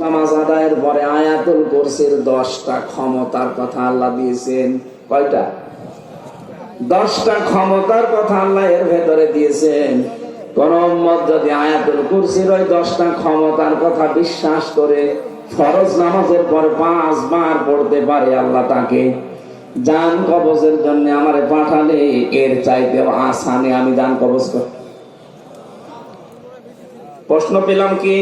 নামাজ আদায়ের পরে আয়াতুল কুরসির দশটা ক্ষমতার কথা আল্লাহ দিয়েছেন। কয়টা? দশটা ক্ষমতার কথা আল্লাহ এর ভেতরে দিয়েছেন। কোন যদি আয়াতুল কুরসির ওই দশটা ক্ষমতার কথা বিশ্বাস করে ফরজ নামাজের পরে পাঁচবার পড়তে পারে আল্লাহ তাকে। জান কবজের জন্য আমারে পাঠালে এর চাইতেও আসানে আমি জান কবজ কর প্রশ্ন পেলাম কি?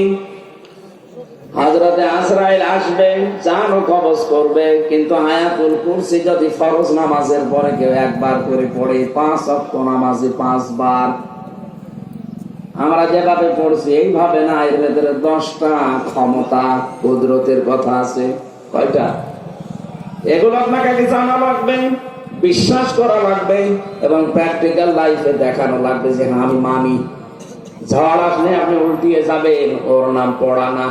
হাজরাতে আজরাইল আসবে জানও কবজ করবে, কিন্তু আয়াতুল কুরসি যদি ফরজ নামাজের পরে কেউ একবার করে পড়ে, পাঁচ অক্ট নামাজে পাঁচবার। আমরা যেভাবে পড়ছি, এইভাবে না, এর ভেতরে দশটা ক্ষমতা কুদরতের কথা আছে। কয়টা? এগুলো আপনাকে আগে জানা লাগবে, বিশ্বাস করা লাগবে, এবং প্র্যাকটিক্যাল লাইফে দেখানো লাগবে যে হ্যাঁ আমি মানি। ঝড় আসলে আপনি উল্টিয়ে যাবেন, ওর নাম পড়া না।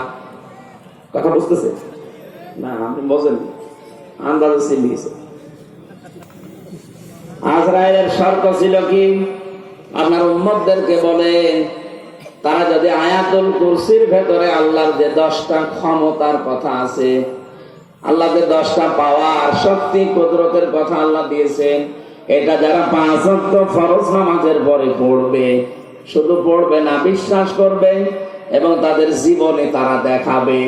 কথা বুঝতেছে? না, আপনি বোঝেন আন্দাজে চিনিয়েছে আজরায়েলের শর্ত ছিল কি? আপনার উম্মতদেরকে বলেন তারা যদি আয়াতুল কুরসির ভেতরে আল্লাহর যে দশটা ক্ষমতার কথা আছে আল্লাহ যে দশটা পাওয়ার শক্তি, কুদরতের কথা আল্লাহ দিয়েছেন, এটা যারা পাঁচ অক্ট ফরজ নামাজের পরে পড়বে, শুধু পড়বে না, বিশ্বাস করবে এবং তাদের জীবনে তারা দেখাবে।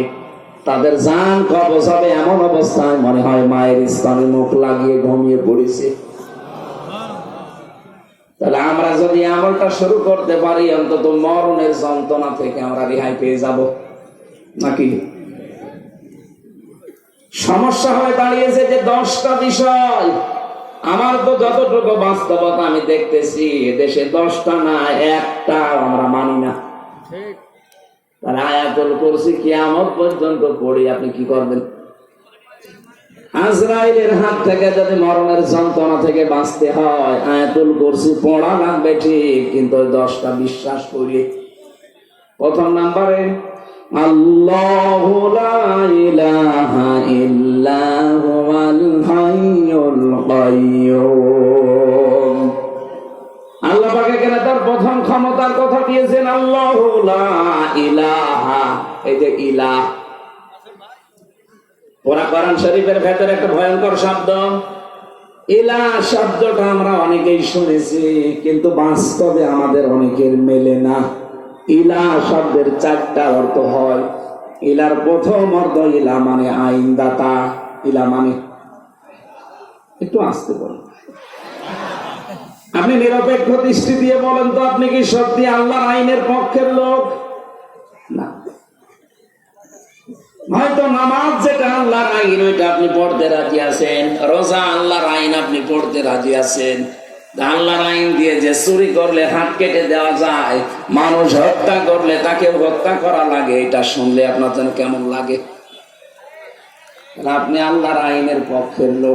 তাদের জান কবজ হবে এমন অবস্থায় মনে হয় মায়ের স্তনে মুখ লাগিয়ে ঘুমিয়ে পড়েছে। তাহলে আমরা যদি আমলটা শুরু করতে পারি, অন্তত মরণের যন্ত্রণা থেকে আমরা রেহাই পেয়ে যাব। নাকি? সমস্যা হয়ে দাঁড়িয়েছে যে দশটা বিষয়। আমার তো যতটুকু বাস্তবতা আমি দেখতেছি দেশে দশটা না একটা আমরা মানি না। তাহলে আয়াতল করছি কিয়ামত পর্যন্ত পড়ি, আপনি কি করবেন? আজরাইলের হাত থেকে যদি মরণের যন্ত্রণা থেকে বাঁচতে হয়, আয়াতুল করছি পড়া লাগবে ঠিক, কিন্তু দশটা বিশ্বাস করি প্রথম নাম্বারে, আল্লাহ ইলাহা ইল্লা কেন তার প্রথম ক্ষমতার কথা দিয়েছেন? আল্লাহু ইলাহা। এই যে ইলাহ। শরীফের ভেতরে একটা ভয়ঙ্কর শব্দ। ইলা শব্দটা আমরা অনেকেই শুনেছি, কিন্তু বাস্তবে আমাদের অনেকের মেলে না। ইলা শব্দের চারটা অর্থ হয়। ইলার প্রথম অর্থ ইলা মানে আইনদাতা। ইলা মানে একটু আসতে বলুন। আপনি নিরপেক্ষ দৃষ্টি দিয়ে বলেন তো, আপনি কি সত্যি আল্লাহর আইনের পক্ষের লোক? হয়তো নামাজ যেটা আল্লাহর আইন, ওইটা আপনি পড়তে রাজি আছেন। রোজা আল্লাহর আইন, আপনি পড়তে রাজি আছেন। আল্লাহর আইন দিয়ে যে চুরি করলে, হাত কেটে দেওয়া যায়, মানুষ হত্যা করলে তাকে হত্যা করা লাগে, এটা শুনলে আপনার যেন কেমন লাগে। আপনি আল্লাহর আইনের পক্ষের লোক।